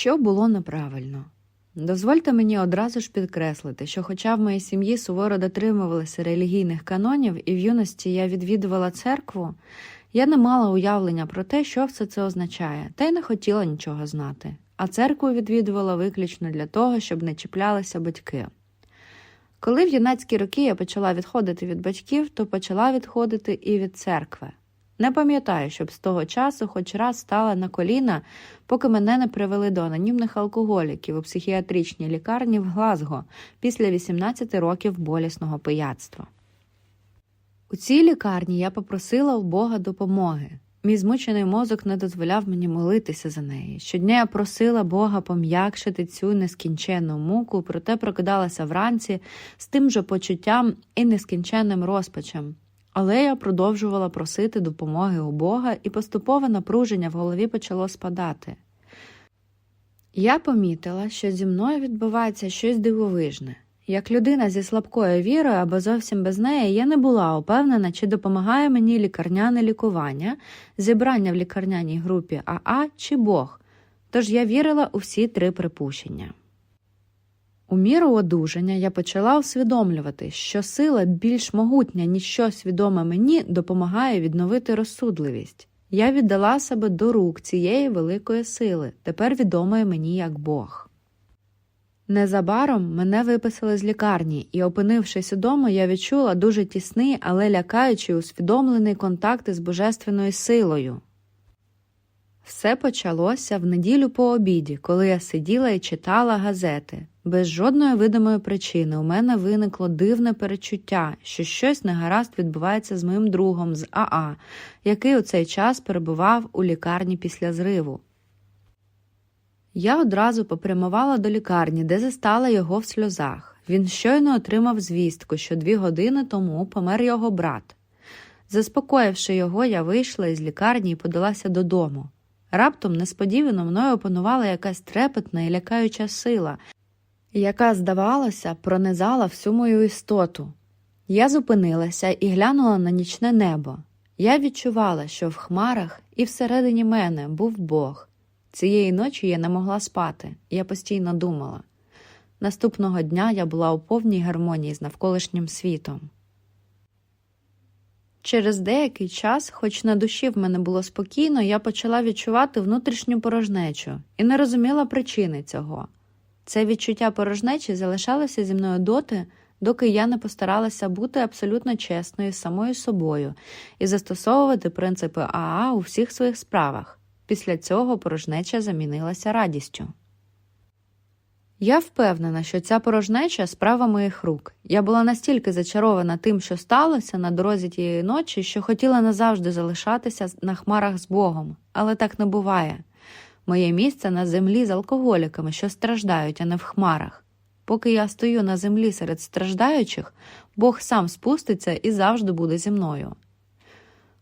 Що було неправильно? Дозвольте мені одразу ж підкреслити, що, хоча в моїй сім'ї суворо дотримувалися релігійних канонів, і в юності я відвідувала церкву, я не мала уявлення про те, що все це означає, та й не хотіла нічого знати. А церкву відвідувала виключно для того, щоб не чіплялися батьки. Коли в юнацькі роки я почала відходити від батьків, то почала відходити і від церкви. Не пам'ятаю, щоб з того часу хоч раз стала на коліна, поки мене не привели до анонімних алкоголіків у психіатричній лікарні в Глазго після 18 років болісного пияцтва. У цій лікарні я попросила у Бога допомоги. Мій змучений мозок не дозволяв мені молитися за неї. Щодня я просила Бога пом'якшити цю нескінченну муку, проте прокидалася вранці з тим же почуттям і нескінченним розпачем. Але я продовжувала просити допомоги у Бога, і поступове напруження в голові почало спадати. Я помітила, що зі мною відбувається щось дивовижне. Як людина зі слабкою вірою або зовсім без неї, я не була упевнена, чи допомагає мені лікарняне лікування, зібрання в лікарняній групі АА чи Бог. Тож я вірила у всі три припущення. У міру одужання я почала усвідомлювати, що сила більш могутня, ніж щось відоме мені, допомагає відновити розсудливість. Я віддала себе до рук цієї великої сили, тепер відомої мені як Бог. Незабаром мене виписали з лікарні, і, опинившись удома, я відчула дуже тісний, але лякаючий усвідомлений контакт із божественною силою. Все почалося в неділю по обіді, коли я сиділа і читала газети. Без жодної видимої причини у мене виникло дивне перечуття, що щось негаразд відбувається з моїм другом з АА, який у цей час перебував у лікарні після зриву. Я одразу попрямувала до лікарні, де застала його в сльозах. Він щойно отримав звістку, що дві години тому помер його брат. Заспокоївши його, я вийшла із лікарні і подалася додому. Раптом несподівано мною опанувала якась трепетна і лякаюча сила, яка, здавалося, пронизала всю мою істоту. Я зупинилася і глянула на нічне небо. Я відчувала, що в хмарах і всередині мене був Бог. Цієї ночі я не могла спати, я постійно думала. Наступного дня я була у повній гармонії з навколишнім світом. Через деякий час, хоч на душі в мене було спокійно, я почала відчувати внутрішню порожнечу і не розуміла причини цього. Це відчуття порожнечі залишалося зі мною доти, доки я не постаралася бути абсолютно чесною з самою собою і застосовувати принципи АА у всіх своїх справах. Після цього порожнеча замінилася радістю. Я впевнена, що ця порожнеча справа моїх рук. Я була настільки зачарована тим, що сталося на дорозі тієї ночі, що хотіла назавжди залишатися на хмарах з Богом, але так не буває. Моє місце на землі з алкоголіками, що страждають, а не в хмарах. Поки я стою на землі серед страждаючих, Бог сам спуститься і завжди буде зі мною.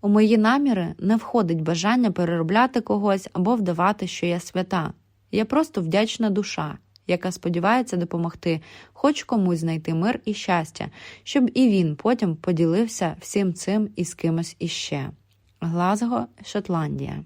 У мої наміри не входить бажання переробляти когось або вдавати, що я свята. Я просто вдячна душа, яка сподівається допомогти хоч комусь знайти мир і щастя, щоб і він потім поділився всім цим із кимось іще. Глазго, Шотландія.